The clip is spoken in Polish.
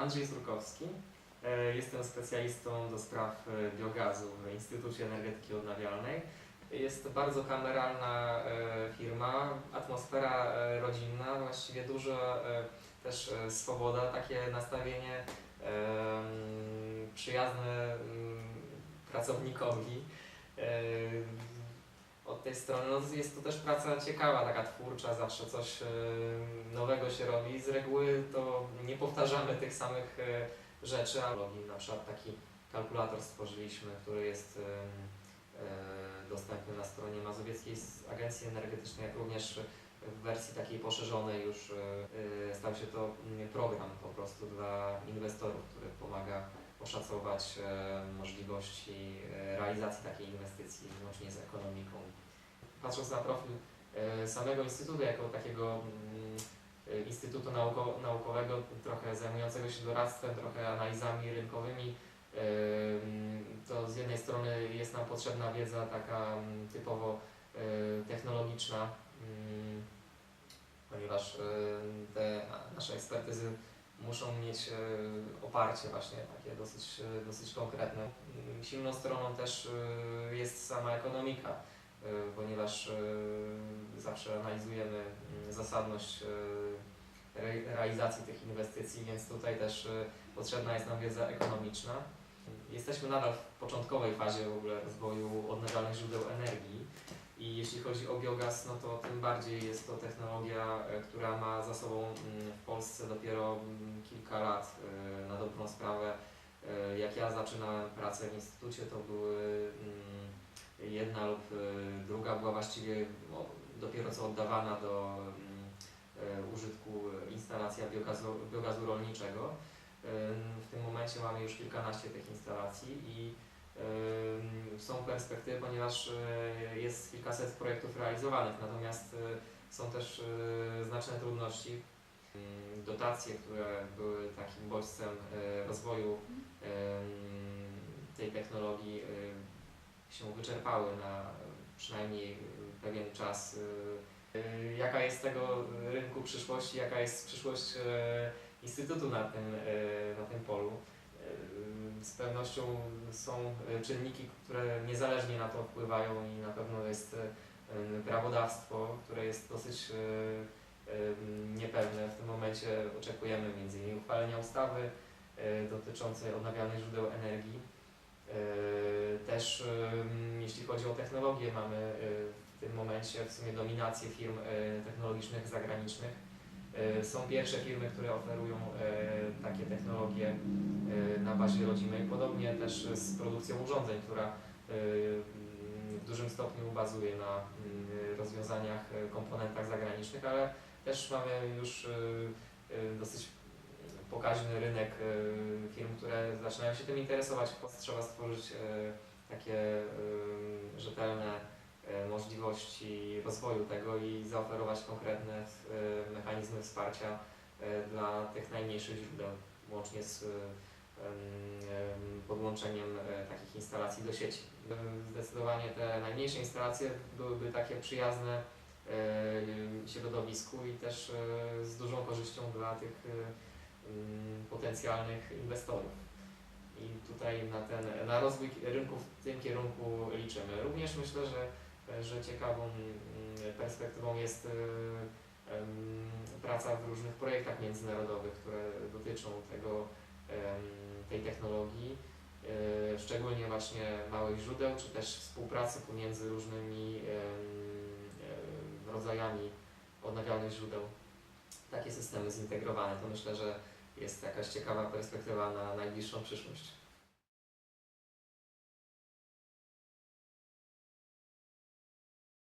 Andrzej Zrukowski. E, Jestem specjalistą do spraw e, biogazu w Instytucie Energetyki Odnawialnej. Jest to bardzo kameralna e, firma, atmosfera rodzinna, właściwie dużo e, też swoboda, takie nastawienie przyjazne pracownikowi. Tej strony no, jest to też praca ciekawa, taka twórcza, zawsze coś e, nowego się robi. Z reguły to nie powtarzamy tych samych e, rzeczy, ale na przykład taki kalkulator stworzyliśmy, który jest e, dostępny na stronie Mazowieckiej Agencji Energetycznej, jak również w wersji takiej poszerzonej już stał się to program po prostu dla inwestorów, który pomaga oszacować możliwości realizacji takiej inwestycji łącznie z ekonomiką. Patrząc na profil e, samego Instytutu jako takiego mm, e, Instytutu nauko, Naukowego, trochę zajmującego się doradztwem, trochę analizami rynkowymi, e, mm, to z jednej strony jest nam potrzebna wiedza taka mm, typowo technologiczna, ponieważ te nasze ekspertyzy muszą mieć oparcie właśnie takie dosyć, dosyć konkretne. Silną stroną też jest sama ekonomika, ponieważ e, zawsze analizujemy mm, zasadność e, re- realizacji tych inwestycji, więc tutaj też e, potrzebna jest nam wiedza ekonomiczna. Jesteśmy nadal w początkowej fazie w ogóle rozwoju odnawialnych źródeł energii i jeśli chodzi o biogas, no to tym bardziej jest to technologia, e, która ma za sobą mm, w Polsce dopiero mm, kilka lat e, na dobrą sprawę. E, Jak ja zaczynałem pracę w instytucie, to były jedna lub e, druga była właściwie no, dopiero co oddawana do mm, e, użytku instalacja biogazu, biogazu rolniczego. E, W tym momencie mamy już kilkanaście tych instalacji i e, są perspektywy, ponieważ jest kilkaset projektów realizowanych, natomiast są też znaczne trudności. Mm, Dotacje, które były takim bodźcem rozwoju em, tej technologii się wyczerpały na przynajmniej pewien czas. E, Jaka jest tego rynku przyszłości, jaka jest przyszłość e, Instytutu na tym, e, na tym polu? E, Z pewnością są czynniki, które niezależnie na to wpływają i na pewno jest e, prawodawstwo, które jest dosyć niepewne. W tym momencie oczekujemy m.in. uchwalenia ustawy dotyczącej odnawialnych źródeł energii. E, Też jeśli chodzi o technologię, mamy e, w tym momencie w sumie dominację firm e, technologicznych zagranicznych. Są pierwsze firmy, które oferują takie technologie na bazie rodzimej, podobnie też z produkcją urządzeń, która w dużym stopniu bazuje na mm, rozwiązaniach, komponentach zagranicznych, ale też mamy już dosyć pokaźny rynek e, firm, które zaczynają się tym interesować. Trzeba stworzyć e, takie e, rzetelne możliwości rozwoju tego i zaoferować konkretne mechanizmy wsparcia dla tych najmniejszych źródeł, łącznie z em, em, podłączeniem takich instalacji do sieci. Zdecydowanie te najmniejsze instalacje byłyby takie przyjazne środowisku i też z dużą korzyścią dla tych potencjalnych inwestorów. I tutaj na, ten, na rozwój rynku w tym kierunku liczymy. Również myślę, że, że ciekawą mm, perspektywą jest e, praca w różnych projektach międzynarodowych, które dotyczą tego, tej technologii, e, szczególnie właśnie małych źródeł, czy też współpracy pomiędzy różnymi em, rodzajami odnawialnych źródeł. Takie systemy zintegrowane, to myślę, że jest jakaś ciekawa perspektywa na najbliższą przyszłość.